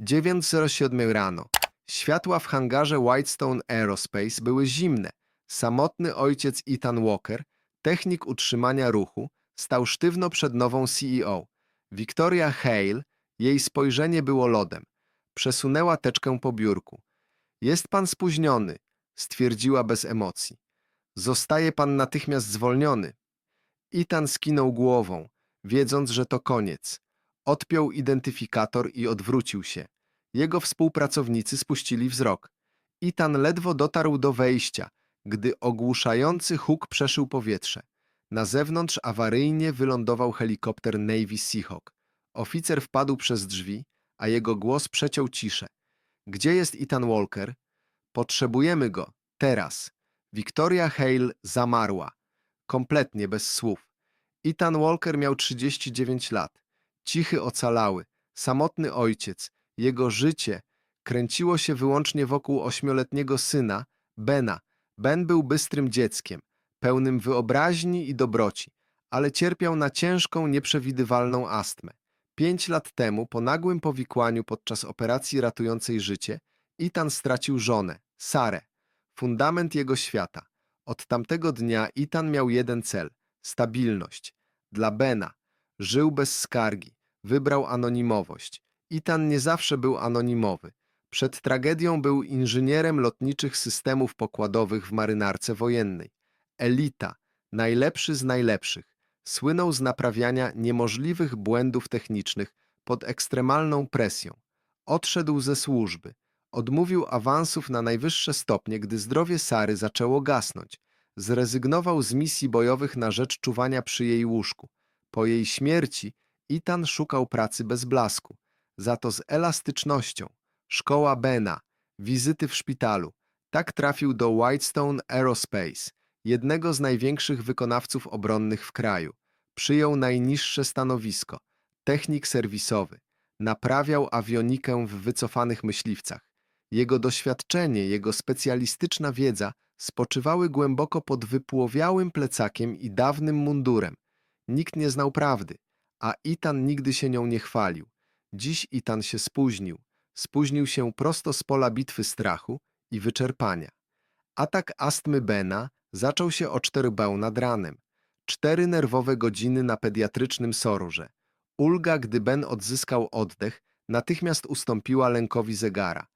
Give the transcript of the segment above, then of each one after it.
9.07 rano. Światła w hangarze Whitestone Aerospace były zimne. Samotny ojciec Ethan Walker, technik utrzymania ruchu, stał sztywno przed nową CEO. Victoria Hale, jej spojrzenie było lodem. Przesunęła teczkę po biurku. Jest pan spóźniony, stwierdziła bez emocji. Zostaje pan natychmiast zwolniony. Ethan skinął głową, wiedząc, że to koniec. Odpiął identyfikator i odwrócił się. Jego współpracownicy spuścili wzrok. Ethan ledwo dotarł do wejścia, gdy ogłuszający huk przeszył powietrze. Na zewnątrz awaryjnie wylądował helikopter Navy Seahawk. Oficer wpadł przez drzwi, a jego głos przeciął ciszę. Gdzie jest Ethan Walker? Potrzebujemy go. Teraz. Victoria Hale zamarła. Kompletnie bez słów. Ethan Walker miał 39 lat. Cichy ocalały, samotny ojciec. Jego życie kręciło się wyłącznie wokół ośmioletniego syna, Bena. Ben był bystrym dzieckiem, pełnym wyobraźni i dobroci, ale cierpiał na ciężką, nieprzewidywalną astmę. Pięć lat temu, po nagłym powikłaniu podczas operacji ratującej życie, Ethan stracił żonę, Sarę, fundament jego świata. Od tamtego dnia Ethan miał jeden cel – stabilność. Dla Bena żył bez skargi, wybrał anonimowość. Ethan nie zawsze był anonimowy. Przed tragedią był inżynierem lotniczych systemów pokładowych w marynarce wojennej. Elita, najlepszy z najlepszych, słynął z naprawiania niemożliwych błędów technicznych pod ekstremalną presją. Odszedł ze służby. Odmówił awansów na najwyższe stopnie, gdy zdrowie Sary zaczęło gasnąć. Zrezygnował z misji bojowych na rzecz czuwania przy jej łóżku. Po jej śmierci Ethan szukał pracy bez blasku, za to z elastycznością. Szkoła Bena, wizyty w szpitalu. Tak trafił do Whitestone Aerospace, jednego z największych wykonawców obronnych w kraju. Przyjął najniższe stanowisko, technik serwisowy. Naprawiał awionikę w wycofanych myśliwcach. Jego doświadczenie, jego specjalistyczna wiedza spoczywały głęboko pod wypłowiałym plecakiem i dawnym mundurem. Nikt nie znał prawdy, a Ethan nigdy się nią nie chwalił. Dziś Ethan się spóźnił. Spóźnił się prosto z pola bitwy strachu i wyczerpania. Atak astmy Bena zaczął się o czterbę nad ranem. Cztery nerwowe godziny na pediatrycznym sorurze. Ulga, gdy Ben odzyskał oddech, natychmiast ustąpiła lękowi zegara.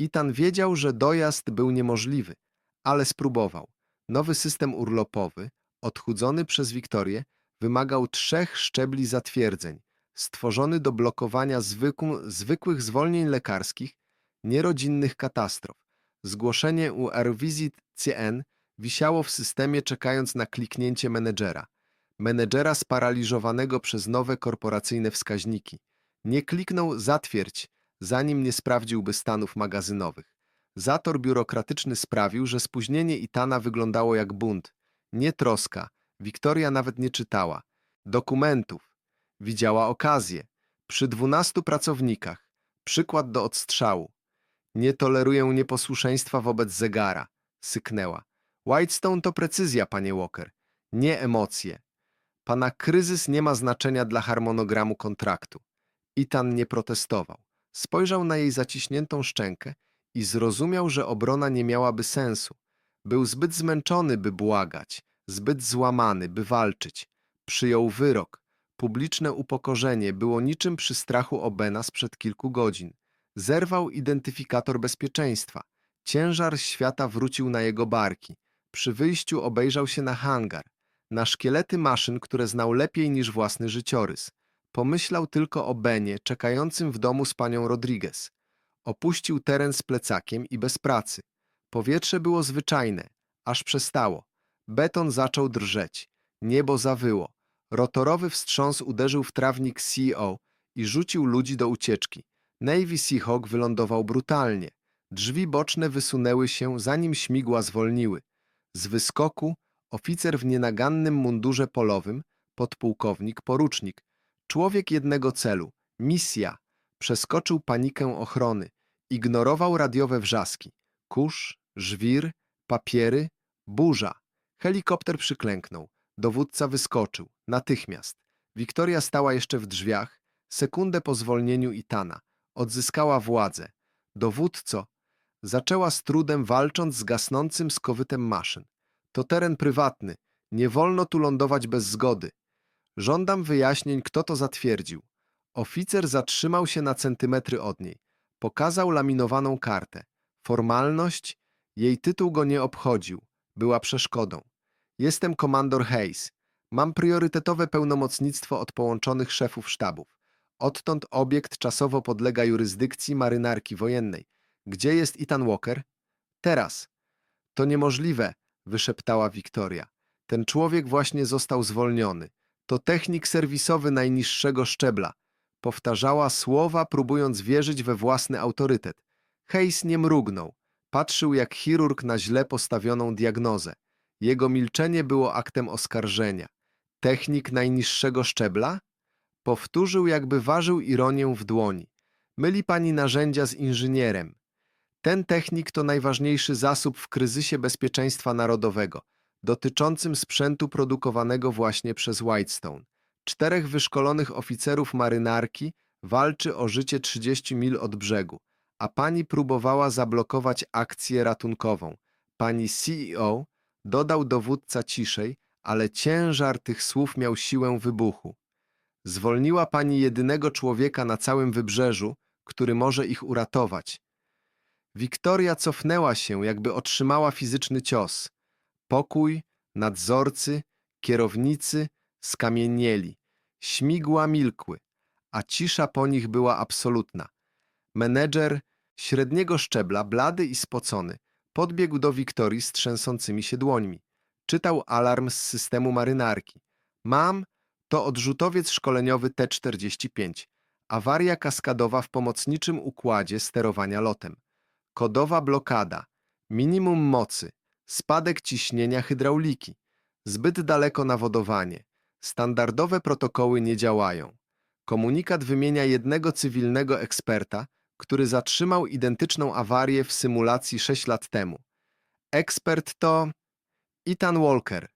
Ethan wiedział, że dojazd był niemożliwy, ale spróbował. Nowy system urlopowy, odchudzony przez Wiktorię, wymagał trzech szczebli zatwierdzeń, stworzony do blokowania zwykł, zwykłych zwolnień lekarskich, nierodzinnych katastrof. Zgłoszenie u Airvisit CN wisiało w systemie czekając na kliknięcie menedżera. Menedżera sparaliżowanego przez nowe korporacyjne wskaźniki. Nie kliknął zatwierdź, zanim nie sprawdziłby stanów magazynowych. Zator biurokratyczny sprawił, że spóźnienie Itana wyglądało jak bunt. Nie troska. Wiktoria nawet nie czytała. Dokumentów. Widziała okazję. Przy dwunastu pracownikach. Przykład do odstrzału. Nie toleruję nieposłuszeństwa wobec zegara. Syknęła. Whitestone to precyzja, panie Walker. Nie emocje. Pana kryzys nie ma znaczenia dla harmonogramu kontraktu. Itan nie protestował. Spojrzał na jej zaciśniętą szczękę i zrozumiał, że obrona nie miałaby sensu. Był zbyt zmęczony, by błagać, zbyt złamany, by walczyć. Przyjął wyrok. Publiczne upokorzenie było niczym przy strachu o Bena sprzed kilku godzin. Zerwał identyfikator bezpieczeństwa. Ciężar świata wrócił na jego barki. Przy wyjściu obejrzał się na hangar, na szkielety maszyn, które znał lepiej niż własny życiorys. Pomyślał tylko o Benie, czekającym w domu z panią Rodriguez. Opuścił teren z plecakiem i bez pracy. Powietrze było zwyczajne, aż przestało. Beton zaczął drżeć. Niebo zawyło. Rotorowy wstrząs uderzył w trawnik CEO i rzucił ludzi do ucieczki. Navy Seahawk wylądował brutalnie. Drzwi boczne wysunęły się, zanim śmigła zwolniły. Z wyskoku oficer w nienagannym mundurze polowym, podpułkownik, porucznik, człowiek jednego celu, misja, przeskoczył panikę ochrony, ignorował radiowe wrzaski, kurz, żwir, papiery, burza. Helikopter przyklęknął, dowódca wyskoczył, natychmiast. Wiktoria stała jeszcze w drzwiach, sekundę po zwolnieniu Itana. Odzyskała władzę. Dowódco, zaczęła z trudem walcząc z gasnącym skowytem maszyn. To teren prywatny. Nie wolno tu lądować bez zgody. Żądam wyjaśnień, kto to zatwierdził. Oficer zatrzymał się na centymetry od niej. Pokazał laminowaną kartę. Formalność? Jej tytuł go nie obchodził. Była przeszkodą. Jestem komandor Hayes. Mam priorytetowe pełnomocnictwo od połączonych szefów sztabów. Odtąd obiekt czasowo podlega jurysdykcji marynarki wojennej. Gdzie jest Ethan Walker? Teraz. To niemożliwe, wyszeptała Wiktoria. Ten człowiek właśnie został zwolniony. To technik serwisowy najniższego szczebla. Powtarzała słowa, próbując wierzyć we własny autorytet. Hayes nie mrugnął. Patrzył jak chirurg na źle postawioną diagnozę. Jego milczenie było aktem oskarżenia. Technik najniższego szczebla? Powtórzył, jakby ważył ironię w dłoni. Myli pani narzędzia z inżynierem. Ten technik to najważniejszy zasób w kryzysie bezpieczeństwa narodowego, dotyczącym sprzętu produkowanego właśnie przez Whitestone. Czterech wyszkolonych oficerów marynarki walczy o życie 30 mil od brzegu, a pani próbowała zablokować akcję ratunkową. Pani CEO dodał dowódca ciszej, ale ciężar tych słów miał siłę wybuchu. Zwolniła pani jedynego człowieka na całym wybrzeżu, który może ich uratować. Wiktoria cofnęła się, jakby otrzymała fizyczny cios. Pokój, nadzorcy, kierownicy skamienieli. Śmigła milkły, a cisza po nich była absolutna. Menedżer średniego szczebla, blady i spocony, podbiegł do Wiktorii z trzęsącymi się dłońmi. Czytał alarm z systemu marynarki. Mam, to odrzutowiec szkoleniowy T-45. Awaria kaskadowa w pomocniczym układzie sterowania lotem. Kodowa blokada. Minimum mocy. Spadek ciśnienia hydrauliki. Zbyt daleko nawodowanie. Standardowe protokoły nie działają. Komunikat wymienia jednego cywilnego eksperta, zatrzymał identyczną awarię w symulacji 6 lat temu. Ekspert to Ethan Walker.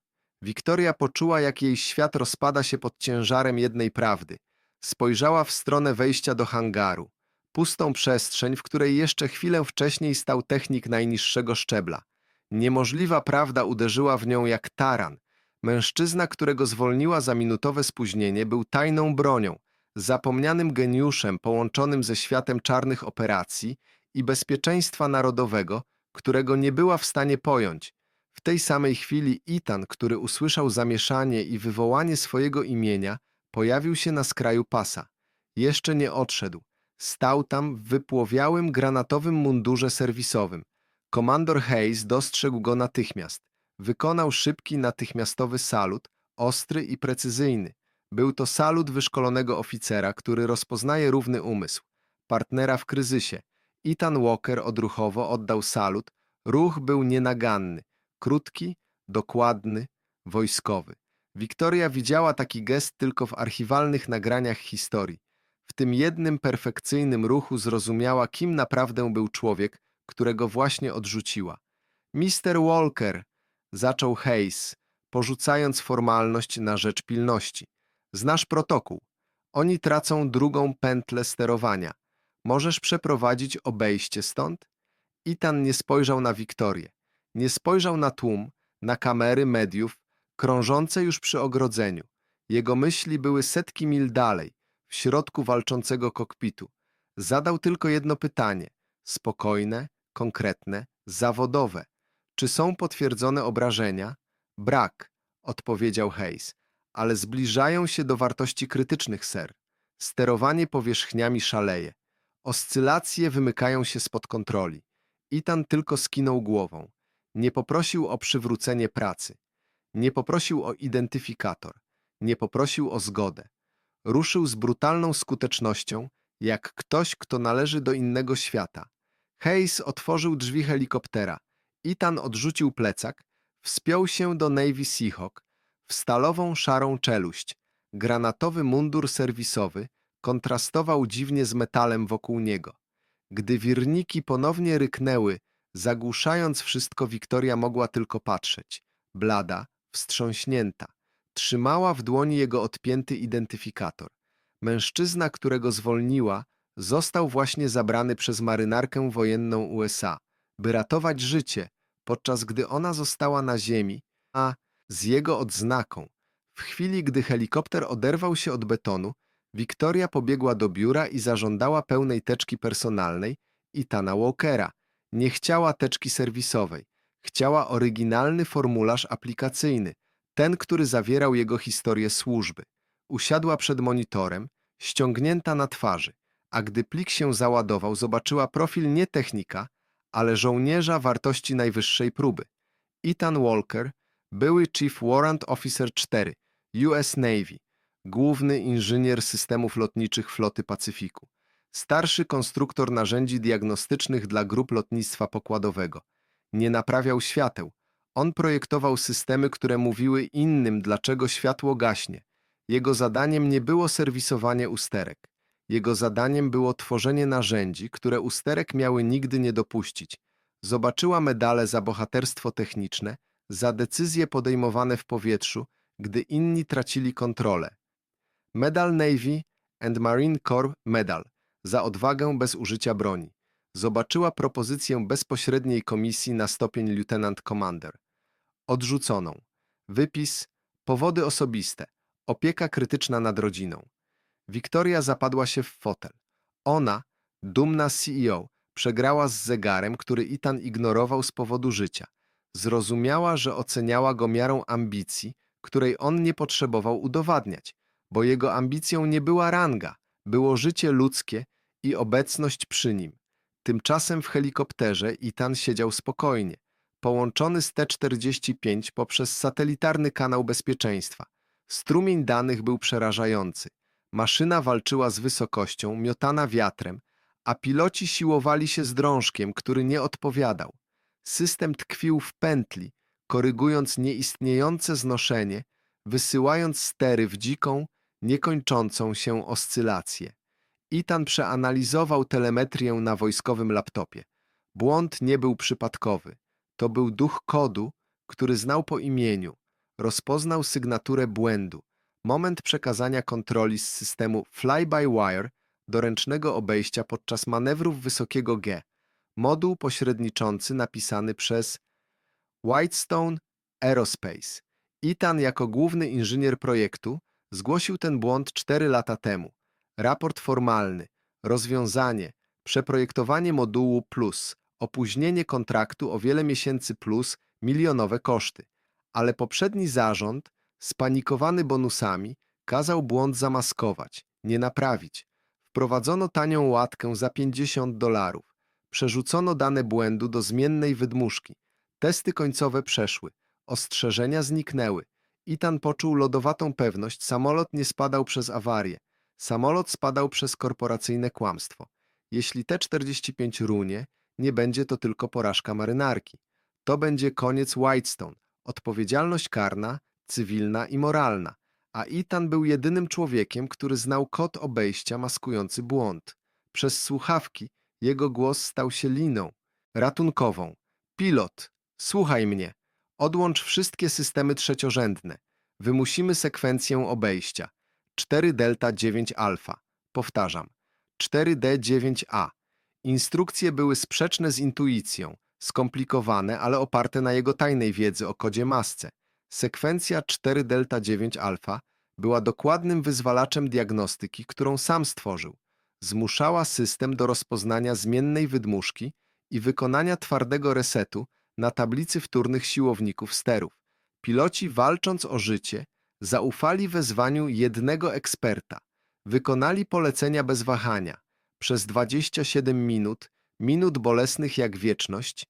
Wiktoria poczuła, jak jej świat rozpada się pod ciężarem jednej prawdy. Spojrzała w stronę wejścia do hangaru. Pustą przestrzeń, w której jeszcze chwilę wcześniej stał technik najniższego szczebla. Niemożliwa prawda uderzyła w nią jak taran. Mężczyzna, którego zwolniła za minutowe spóźnienie, był tajną bronią, zapomnianym geniuszem połączonym ze światem czarnych operacji i bezpieczeństwa narodowego, którego nie była w stanie pojąć. W tej samej chwili Ethan, który usłyszał zamieszanie i wywołanie swojego imienia, pojawił się na skraju pasa. Jeszcze nie odszedł. Stał tam w wypłowiałym granatowym mundurze serwisowym. Komandor Hayes dostrzegł go natychmiast. Wykonał szybki, natychmiastowy salut, ostry i precyzyjny. Był to salut wyszkolonego oficera, który rozpoznaje równy umysł. Partnera w kryzysie. Ethan Walker odruchowo oddał salut. Ruch był nienaganny. Krótki, dokładny, wojskowy. Wiktoria widziała taki gest tylko w archiwalnych nagraniach historii. W tym jednym perfekcyjnym ruchu zrozumiała, kim naprawdę był człowiek, którego właśnie odrzuciła. Mister Walker, zaczął Hayes, porzucając formalność na rzecz pilności. Znasz protokół. Oni tracą drugą pętlę sterowania. Możesz przeprowadzić obejście stąd? Ethan nie spojrzał na Wiktorię. Nie spojrzał na tłum, na kamery mediów, krążące już przy ogrodzeniu. Jego myśli były setki mil dalej, w środku walczącego kokpitu. Zadał tylko jedno pytanie, spokojne, konkretne, zawodowe. Czy są potwierdzone obrażenia? Brak, odpowiedział Hayes, ale zbliżają się do wartości krytycznych, ser. Sterowanie powierzchniami szaleje. Oscylacje wymykają się spod kontroli. Itan tylko skinął głową. Nie poprosił o przywrócenie pracy. Nie poprosił o identyfikator. Nie poprosił o zgodę. Ruszył z brutalną skutecznością, jak ktoś, kto należy do innego świata. Hayes otworzył drzwi helikoptera. Ethan odrzucił plecak, wspiął się do Navy Seahawk, w stalową szarą czeluść. Granatowy mundur serwisowy kontrastował dziwnie z metalem wokół niego. Gdy wirniki ponownie ryknęły, zagłuszając wszystko, Wiktoria mogła tylko patrzeć. Blada, wstrząśnięta. Trzymała w dłoni jego odpięty identyfikator. Mężczyzna, którego zwolniła, został właśnie zabrany przez marynarkę wojenną USA, by ratować życie, podczas gdy ona została na ziemi, a z jego odznaką. W chwili, gdy helikopter oderwał się od betonu, Wiktoria pobiegła do biura i zażądała pełnej teczki personalnej Itana Walkera. Nie chciała teczki serwisowej. Chciała oryginalny formularz aplikacyjny, ten, który zawierał jego historię służby. Usiadła przed monitorem, ściągnięta na twarzy, a gdy plik się załadował, zobaczyła profil nie technika, ale żołnierza wartości najwyższej próby. Ethan Walker, były Chief Warrant Officer 4, US Navy, główny inżynier systemów lotniczych floty Pacyfiku, starszy konstruktor narzędzi diagnostycznych dla grup lotnictwa pokładowego. Nie naprawiał świateł. On projektował systemy, które mówiły innym, dlaczego światło gaśnie. Jego zadaniem nie było serwisowanie usterek. Jego zadaniem było tworzenie narzędzi, które usterek miały nigdy nie dopuścić. Zobaczyła medale za bohaterstwo techniczne, za decyzje podejmowane w powietrzu, gdy inni tracili kontrolę. Medal Navy and Marine Corps Medal za odwagę bez użycia broni. Zobaczyła propozycję bezpośredniej komisji na stopień lieutenant commander. Odrzuconą. Wypis, powody osobiste, opieka krytyczna nad rodziną. Wiktoria zapadła się w fotel. Ona, dumna CEO, przegrała z zegarem, który Itan ignorował z powodu życia. Zrozumiała, że oceniała go miarą ambicji, której on nie potrzebował udowadniać, bo jego ambicją nie była ranga, było życie ludzkie i obecność przy nim. Tymczasem w helikopterze Itan siedział spokojnie, połączony z T-45 poprzez satelitarny kanał bezpieczeństwa. Strumień danych był przerażający. Maszyna walczyła z wysokością, miotana wiatrem, a piloci siłowali się z drążkiem, który nie odpowiadał. System tkwił w pętli, korygując nieistniejące znoszenie, wysyłając stery w dziką, niekończącą się oscylację. Itan przeanalizował telemetrię na wojskowym laptopie. Błąd nie był przypadkowy. To był duch kodu, który znał po imieniu. Rozpoznał sygnaturę błędu. Moment przekazania kontroli z systemu fly-by-wire do ręcznego obejścia podczas manewrów wysokiego G. Moduł pośredniczący napisany przez Whitestone Aerospace. Ethan jako główny inżynier projektu zgłosił ten błąd 4 lata temu. Raport formalny, rozwiązanie, przeprojektowanie modułu plus, opóźnienie kontraktu o wiele miesięcy plus milionowe koszty. Ale poprzedni zarząd, spanikowany bonusami, kazał błąd zamaskować, nie naprawić. Wprowadzono tanią łatkę za 50 dolarów. Przerzucono dane błędu do zmiennej wydmuszki. Testy końcowe przeszły. Ostrzeżenia zniknęły. Itan poczuł lodowatą pewność, samolot nie spadał przez awarię. Samolot spadał przez korporacyjne kłamstwo. Jeśli T-45 runie, nie będzie to tylko porażka marynarki. To będzie koniec Whitestone, odpowiedzialność karna, cywilna i moralna. A Itan był jedynym człowiekiem, który znał kod obejścia maskujący błąd. Przez słuchawki jego głos stał się liną ratunkową. Pilot, słuchaj mnie. Odłącz wszystkie systemy trzeciorzędne. Wymusimy sekwencję obejścia. 4 delta 9 alfa. Powtarzam. 4D9A. Instrukcje były sprzeczne z intuicją, skomplikowane, ale oparte na jego tajnej wiedzy o kodzie masce. Sekwencja 4 delta 9 alfa była dokładnym wyzwalaczem diagnostyki, którą sam stworzył. Zmuszała system do rozpoznania zmiennej wydmuszki i wykonania twardego resetu na tablicy wtórnych siłowników sterów. Piloci, walcząc o życie, zaufali wezwaniu jednego eksperta. Wykonali polecenia bez wahania. Przez 27 minut, minut bolesnych jak wieczność,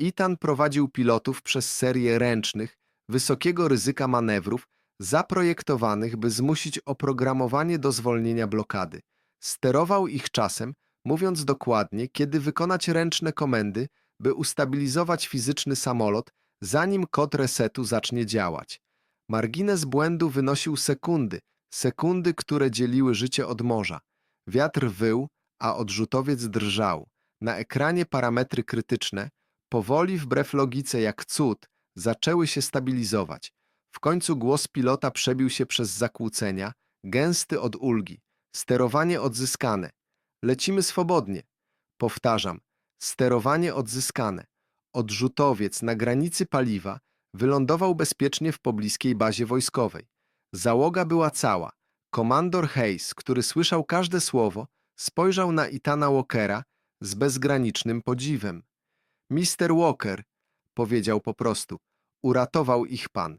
Itan prowadził pilotów przez serię ręcznych, wysokiego ryzyka manewrów, zaprojektowanych, by zmusić oprogramowanie do zwolnienia blokady. Sterował ich czasem, mówiąc dokładnie, kiedy wykonać ręczne komendy, by ustabilizować fizyczny samolot, zanim kod resetu zacznie działać. Margines błędu wynosił sekundy, sekundy, które dzieliły życie od morza. Wiatr wył, a odrzutowiec drżał. Na ekranie parametry krytyczne, powoli wbrew logice jak cud, zaczęły się stabilizować. W końcu głos pilota przebił się przez zakłócenia, gęsty od ulgi. Sterowanie odzyskane. Lecimy swobodnie. Powtarzam, sterowanie odzyskane. Odrzutowiec na granicy paliwa wylądował bezpiecznie w pobliskiej bazie wojskowej. Załoga była cała. Komandor Hayes, który słyszał każde słowo, spojrzał na Itana Walkera z bezgranicznym podziwem. Mister Walker, powiedział po prostu, uratował ich pan.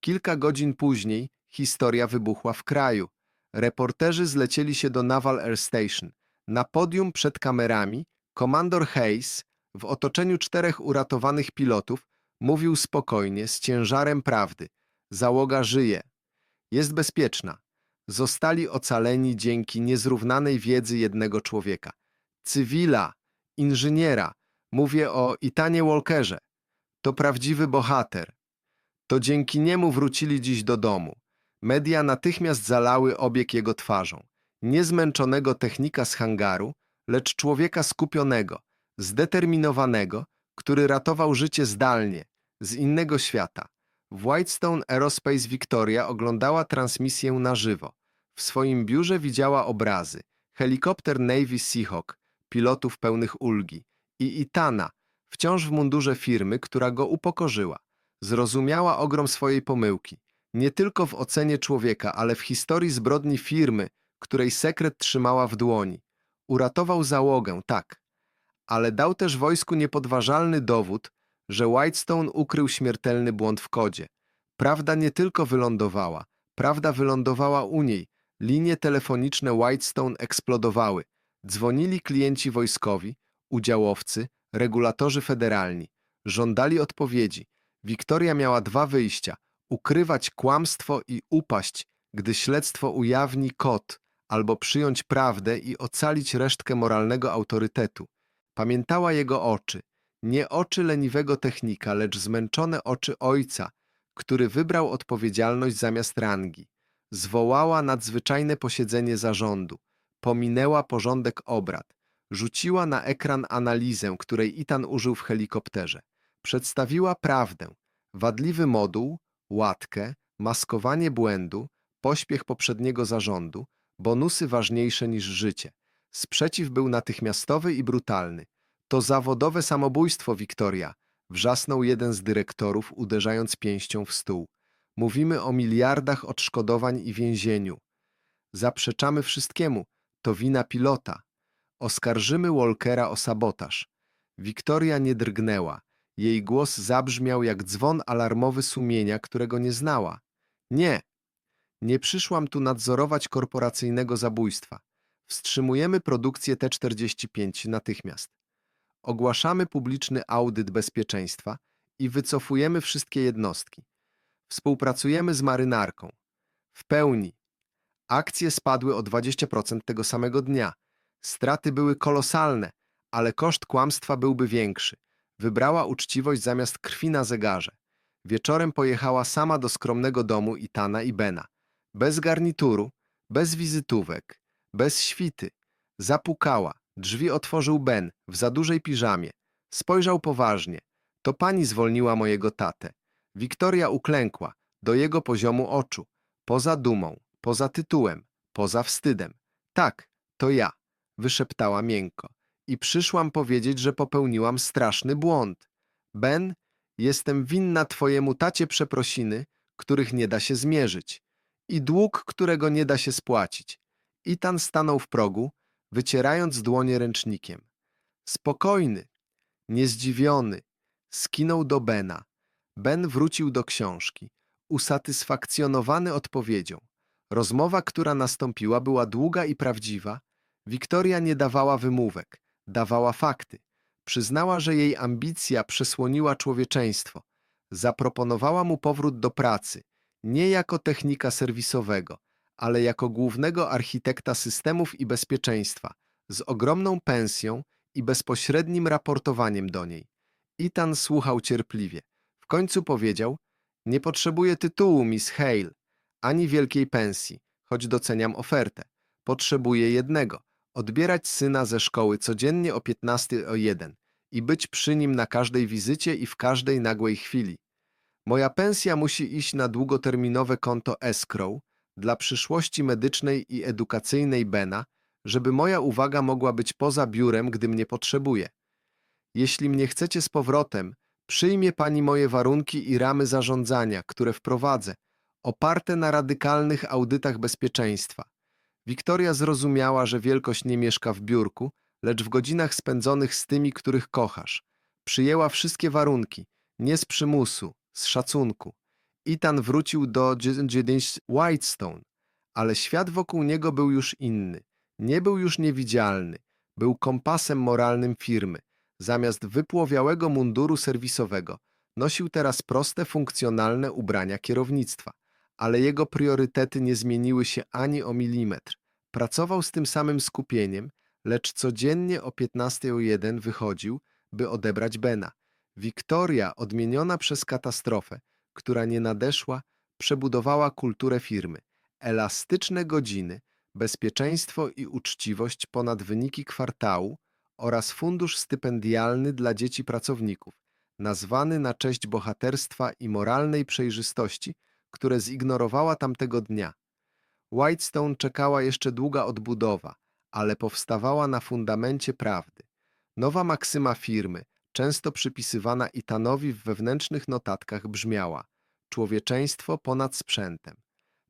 Kilka godzin później historia wybuchła w kraju. Reporterzy zlecieli się do Naval Air Station. Na podium przed kamerami komandor Hayes w otoczeniu czterech uratowanych pilotów mówił spokojnie, z ciężarem prawdy. Załoga żyje. Jest bezpieczna. Zostali ocaleni dzięki niezrównanej wiedzy jednego człowieka. Cywila, inżyniera. Mówię o Itanie Walkerze. To prawdziwy bohater. To dzięki niemu wrócili dziś do domu. Media natychmiast zalały obieg jego twarzą. Niezmęczonego technika z hangaru, lecz człowieka skupionego, zdeterminowanego, który ratował życie zdalnie, z innego świata. W Whitestone Aerospace Victoria oglądała transmisję na żywo. W swoim biurze widziała obrazy. Helikopter Navy Seahawk, pilotów pełnych ulgi i Itana, wciąż w mundurze firmy, która go upokorzyła. Zrozumiała ogrom swojej pomyłki. Nie tylko w ocenie człowieka, ale w historii zbrodni firmy, której sekret trzymała w dłoni. Uratował załogę, tak. Ale dał też wojsku niepodważalny dowód, że Whitestone ukrył śmiertelny błąd w kodzie. Prawda nie tylko wylądowała, prawda wylądowała u niej. Linie telefoniczne Whitestone eksplodowały. Dzwonili klienci wojskowi, udziałowcy, regulatorzy federalni. Żądali odpowiedzi. Wiktoria miała dwa wyjścia: ukrywać kłamstwo i upaść, gdy śledztwo ujawni kod, albo przyjąć prawdę i ocalić resztkę moralnego autorytetu. Pamiętała jego oczy, nie oczy leniwego technika, lecz zmęczone oczy ojca, który wybrał odpowiedzialność zamiast rangi. Zwołała nadzwyczajne posiedzenie zarządu, pominęła porządek obrad, rzuciła na ekran analizę, której Itan użył w helikopterze. Przedstawiła prawdę, wadliwy moduł, łatkę, maskowanie błędu, pośpiech poprzedniego zarządu, bonusy ważniejsze niż życie. Sprzeciw był natychmiastowy i brutalny. To zawodowe samobójstwo, Wiktoria, wrzasnął jeden z dyrektorów, uderzając pięścią w stół. Mówimy o miliardach odszkodowań i więzieniu. Zaprzeczamy wszystkiemu. To wina pilota. Oskarżymy Walkera o sabotaż. Wiktoria nie drgnęła. Jej głos zabrzmiał jak dzwon alarmowy sumienia, którego nie znała. Nie. Nie przyszłam tu nadzorować korporacyjnego zabójstwa. Wstrzymujemy produkcję T-45 natychmiast. Ogłaszamy publiczny audyt bezpieczeństwa i wycofujemy wszystkie jednostki. Współpracujemy z marynarką. W pełni. Akcje spadły o 20% tego samego dnia. Straty były kolosalne, ale koszt kłamstwa byłby większy. Wybrała uczciwość zamiast krwi na zegarze. Wieczorem pojechała sama do skromnego domu Itana i Bena. Bez garnituru, bez wizytówek, bez świty. Zapukała. Drzwi otworzył Ben w za dużej piżamie. Spojrzał poważnie. To pani zwolniła mojego tatę. Wiktoria uklękła do jego poziomu oczu. Poza dumą, poza tytułem, poza wstydem. Tak, to ja, wyszeptała miękko. I przyszłam powiedzieć, że popełniłam straszny błąd. Ben, jestem winna twojemu tacie przeprosiny, których nie da się zmierzyć. I dług, którego nie da się spłacić. Itan stanął w progu, wycierając dłonie ręcznikiem. Spokojny, niezdziwiony, skinął do Bena. Ben wrócił do książki, usatysfakcjonowany odpowiedzią. Rozmowa, która nastąpiła, była długa i prawdziwa. Wiktoria nie dawała wymówek, dawała fakty. Przyznała, że jej ambicja przesłoniła człowieczeństwo. Zaproponowała mu powrót do pracy, nie jako technika serwisowego, ale jako głównego architekta systemów i bezpieczeństwa, z ogromną pensją i bezpośrednim raportowaniem do niej. Itan słuchał cierpliwie. W końcu powiedział: Nie potrzebuję tytułu, Miss Hale, ani wielkiej pensji, choć doceniam ofertę. Potrzebuję jednego odbierać syna ze szkoły codziennie o 15 o 1 i być przy nim na każdej wizycie i w każdej nagłej chwili. Moja pensja musi iść na długoterminowe konto escrow dla przyszłości medycznej i edukacyjnej Bena, żeby moja uwaga mogła być poza biurem, gdy mnie potrzebuje. Jeśli mnie chcecie z powrotem, przyjmie pani moje warunki i ramy zarządzania, które wprowadzę, oparte na radykalnych audytach bezpieczeństwa. Wiktoria zrozumiała, że wielkość nie mieszka w biurku, lecz w godzinach spędzonych z tymi, których kochasz. Przyjęła wszystkie warunki, nie z przymusu, z szacunku. Ethan wrócił do Whitestone, ale świat wokół niego był już inny. Nie był już niewidzialny, był kompasem moralnym firmy. Zamiast wypłowiałego munduru serwisowego nosił teraz proste, funkcjonalne ubrania kierownictwa, ale jego priorytety nie zmieniły się ani o milimetr. Pracował z tym samym skupieniem, lecz codziennie o 15.01 wychodził, by odebrać Bena. Wiktoria, odmieniona przez katastrofę, która nie nadeszła, przebudowała kulturę firmy. Elastyczne godziny, bezpieczeństwo i uczciwość ponad wyniki kwartału oraz fundusz stypendialny dla dzieci pracowników, nazwany na cześć bohaterstwa i moralnej przejrzystości, które zignorowała tamtego dnia. Whitestone czekała jeszcze długa odbudowa, ale powstawała na fundamencie prawdy. Nowa maksyma firmy, często przypisywana Itanowi w wewnętrznych notatkach, brzmiała: Człowieczeństwo ponad sprzętem.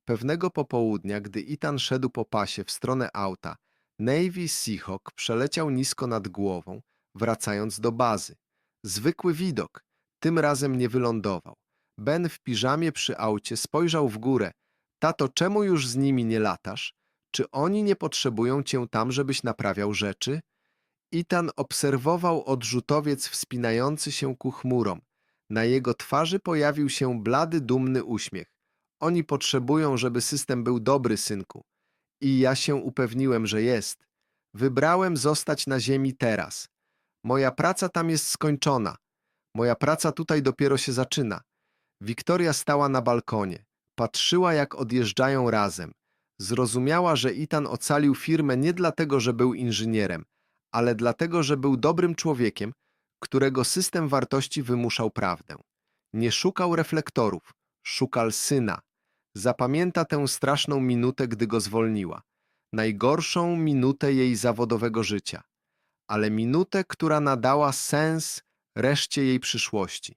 Pewnego popołudnia, gdy Itan szedł po pasie w stronę auta, Navy Seahawk przeleciał nisko nad głową, wracając do bazy. Zwykły widok, tym razem nie wylądował. Ben w piżamie przy aucie spojrzał w górę. Tato, czemu już z nimi nie latasz? Czy oni nie potrzebują cię tam, żebyś naprawiał rzeczy? Itan obserwował odrzutowiec wspinający się ku chmurom. Na jego twarzy pojawił się blady, dumny uśmiech. Oni potrzebują, żeby system był dobry, synku. I ja się upewniłem, że jest. Wybrałem zostać na ziemi teraz. Moja praca tam jest skończona. Moja praca tutaj dopiero się zaczyna. Wiktoria stała na balkonie. Patrzyła, jak odjeżdżają razem. Zrozumiała, że Itan ocalił firmę nie dlatego, że był inżynierem, ale dlatego, że był dobrym człowiekiem, którego system wartości wymuszał prawdę. Nie szukał reflektorów, szukał syna. Zapamięta tę straszną minutę, gdy go zwolniła. Najgorszą minutę jej zawodowego życia. Ale minutę, która nadała sens reszcie jej przyszłości.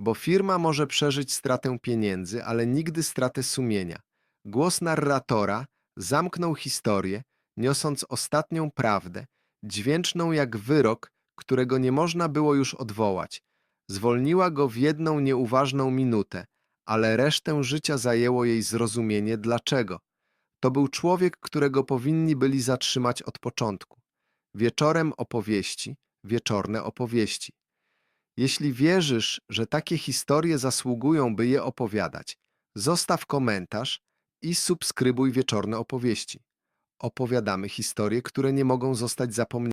Bo firma może przeżyć stratę pieniędzy, ale nigdy stratę sumienia. Głos narratora zamknął historię, niosąc ostatnią prawdę, dźwięczną jak wyrok, którego nie można było już odwołać. Zwolniła go w jedną nieuważną minutę, ale resztę życia zajęło jej zrozumienie dlaczego. To był człowiek, którego powinni byli zatrzymać od początku. Wieczorem opowieści, wieczorne opowieści. Jeśli wierzysz, że takie historie zasługują, by je opowiadać, zostaw komentarz i subskrybuj wieczorne opowieści. Opowiadamy historie, które nie mogą zostać zapomniane.